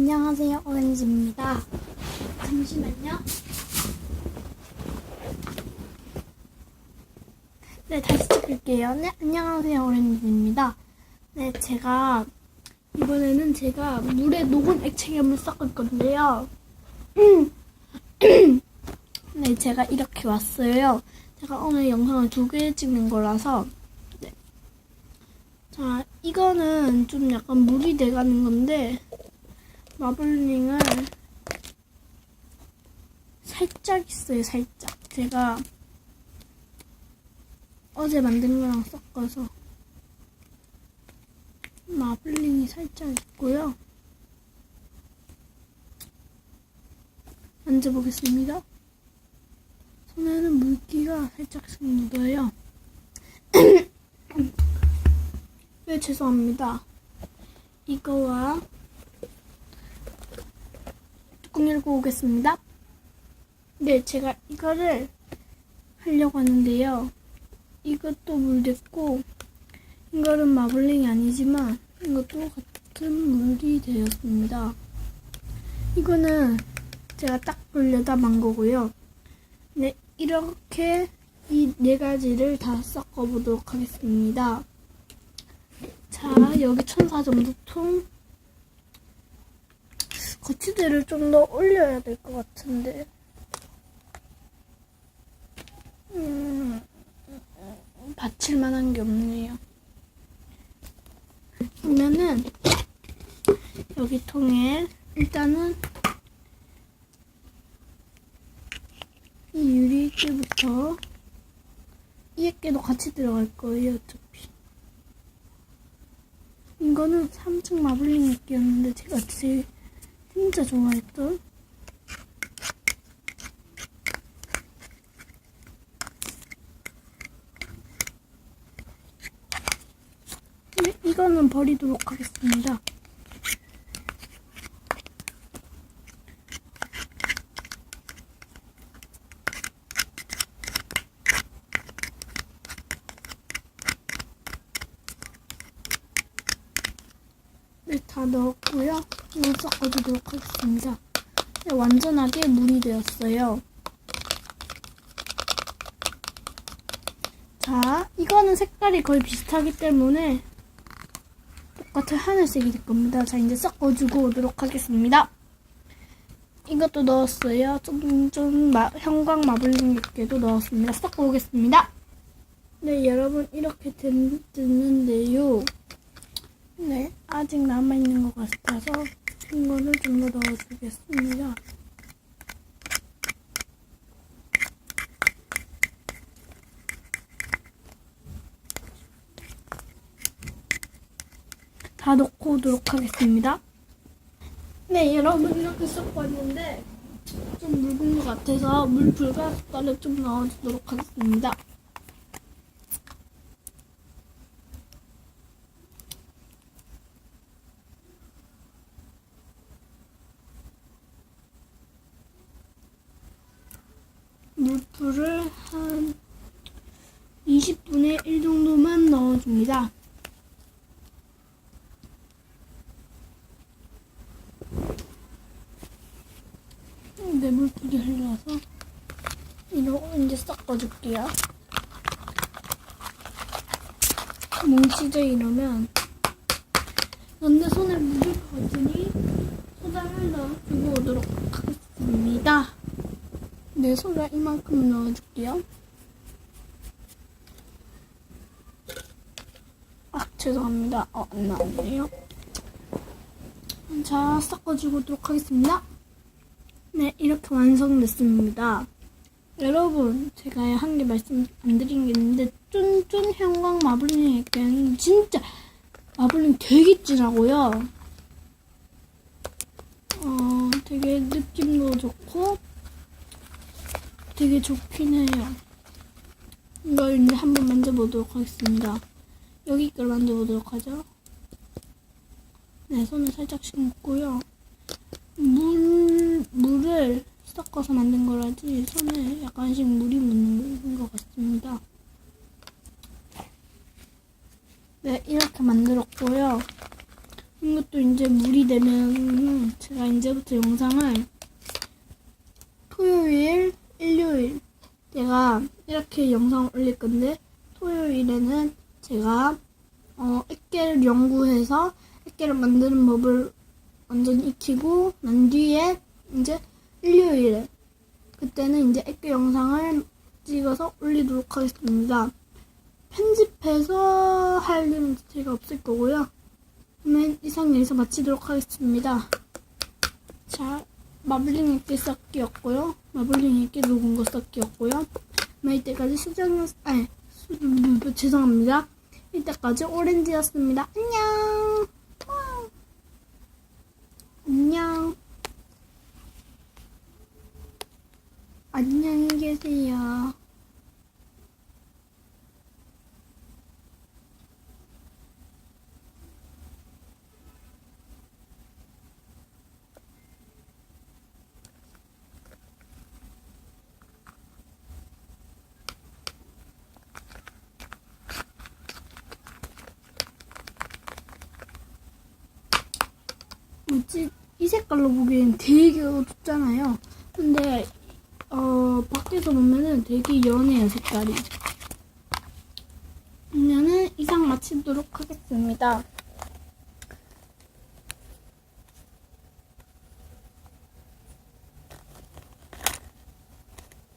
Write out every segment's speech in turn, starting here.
안녕하세요. 오렌지입니다. 잠시만요. 네, 다시 찍을게요. 네, 안녕하세요. 오렌지입니다. 네, 제가 이번에는 제가 물에 녹은 액체괴물 섞을 건데요. 네, 제가 이렇게 왔어요. 제가 오늘 영상을 두 개 찍는 거라서 네. 자, 이거는 좀 약간 물이 돼가는 건데 마블링을 살짝 있어요, 살짝. 제가 어제 만든 거랑 섞어서 마블링이 살짝 있고요. 만져보겠습니다. 손에는 물기가 살짝씩 묻어요. 네, 죄송합니다. 이거와 뚜껑 열고 오겠습니다. 네, 제가 이거를 하려고 하는데요. 이것도 물 됐고, 이거는 마블링이 아니지만, 이것도 같은 물이 되었습니다. 이거는 제가 딱 돌려다 만 거고요. 네, 이렇게 이 네 가지를 다 섞어보도록 하겠습니다. 자, 여기 천사점도통 거치대를 좀 더 올려야 될 것 같은데. 음, 받칠 만한 게 없네요. 그러면은 여기 통에 일단은 이 유리깨부터 이 액깨도 같이 들어갈 거예요, 어차피. 이거는 3층 마블링 액깨였는데 제가 제일 진짜 좋아했던 네, 이거는 버리도록 하겠습니다. 네, 다 넣었고요. 물 섞어주도록 하겠습니다. 네, 완전하게 물이 되었어요. 자, 이거는 색깔이 거의 비슷하기 때문에 똑같은 하늘색이 될 겁니다. 자, 이제 섞어주고 오도록 하겠습니다. 이것도 넣었어요. 좀, 좀, 마, 형광 마블링 몇 개도 넣었습니다. 섞어 오겠습니다. 네, 여러분, 이렇게 된, 됐는데요. 네, 아직 남아있는 것 같아서 이거를 좀더 넣어주겠습니다. 다 넣고 오도록 하겠습니다. 네, 여러분 이렇게 섞어왔는데 좀 묽은 것 같아서 물 불가스가를 좀 넣어주도록 하겠습니다. 물풀을 한 20분의 1 정도만 넣어줍니다. 네, 물풀이 흘러서 이러고 이제 섞어줄게요. 뭉치져 이러면 근데 손에 묻을 것 같으니 소다를 넣어주고 오도록 하겠습니다. 네, 소다 이만큼 넣어줄게요. 아, 죄송합니다. 어, 안 나왔네요. 자, 섞어주고 오도록 하겠습니다. 네, 이렇게 완성됐습니다. 여러분, 제가 한 개 말씀 안 드린 게 있는데, 쫀쫀 형광 마블링 액기는 진짜 마블링 되게 진하고요. 어, 되게 느낌도 좋고, 되게 좋긴 해요. 이걸 이제 한번 만져보도록 하겠습니다. 여기 걸 만져보도록 하죠. 네, 손을 살짝씩 묶고요. 물, 물을 섞어서 만든 거라지 손에 약간씩 물이 묻는 것 같습니다. 네, 이렇게 만들었고요. 이것도 이제 물이 되면 제가 이제부터 영상을 토요일, 제가 이렇게 영상 올릴 건데 토요일에는 제가 어, 액계를 연구해서 액계를 만드는 법을 완전히 익히고 난 뒤에 이제 일요일에 그때는 이제 액계 영상을 찍어서 올리도록 하겠습니다. 편집해서 할 일은 제가 없을 거고요. 그러면 이상 여기서 마치도록 하겠습니다. 자, 마블링 액계 쌓기였고요. 마블링 액계 녹은 거 쌓기였고요. 그럼 이때까지 수정, 아니, 수, 죄송합니다. 이때까지 오렌지였습니다. 안녕! 안녕. 안녕히 계세요. 뭐지? 이 색깔로 보기엔 되게 어둡잖아요. 근데 어 밖에서 보면은 되게 연해요 색깔이. 그러면은 이상 마치도록 하겠습니다.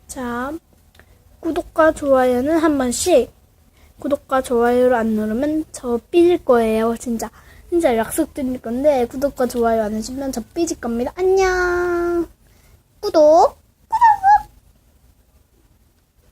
자, 구독과 좋아요는 한 번씩. 구독과 좋아요를 안 누르면 저 삐질 거예요, 진짜. 진짜 약속드릴 건데, 구독과 좋아요 안 해주면 저 삐질 겁니다. 안녕! 구독!